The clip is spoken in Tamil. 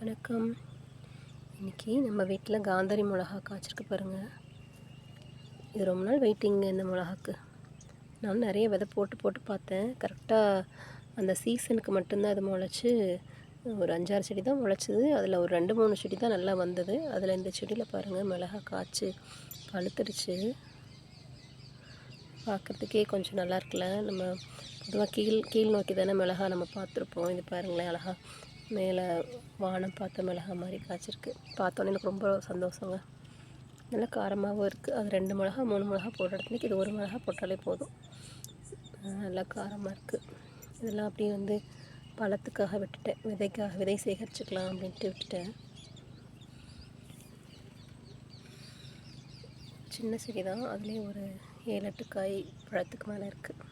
வணக்கம். இன்றைக்கி நம்ம வீட்டில் காந்தாரி மிளகா காய்ச்சிருக்கு பாருங்கள் இது ரொம்ப நாள் வெயிட்டிங்க இந்த மிளகாக்கு. நான் நிறைய விதை போட்டு போட்டு பார்த்தேன். கரெக்டாக அந்த சீசனுக்கு மட்டும்தான் அது முளைச்சி ஒரு அஞ்சாறு செடி தான் முளைச்சிது. அதில் ஒரு ரெண்டு மூணு செடி தான் நல்லா வந்தது. அதில் இந்த செடியில் பாருங்கள் மிளகா காய்ச்சி பழுத்துடுச்சு. பார்க்குறதுக்கே கொஞ்சம் நல்லா இருக்குல்ல. நம்ம பொதுவாக கீழ் கீழ் நோக்கி தானே மிளகா நம்ம பார்த்துருப்போம். இது பாருங்களேன் அழகா மேலே வானம் பார்த்த மிளகா மாதிரி காய்ச்சிருக்கு. பார்த்தோன்னே எனக்கு ரொம்ப சந்தோஷங்க. நல்லா காரமாகவும் இருக்குது அது ரெண்டு மிளகா மூணு மிளகா போடுற இடத்துக்கு இது ஒரு மிளகா போட்டாலே போதும். நல்லா காரமாக இருக்குது இதெல்லாம் அப்படியே வந்து பழத்துக்காக விட்டுட்டேன். விதைக்காக விதை சேகரிச்சுக்கலாம் அப்படின்ட்டு விட்டுட்டேன். சின்ன செடி தான் அதுலேயும் ஒரு ஏழு எட்டு காய் பழத்துக்கு மேலே இருக்குது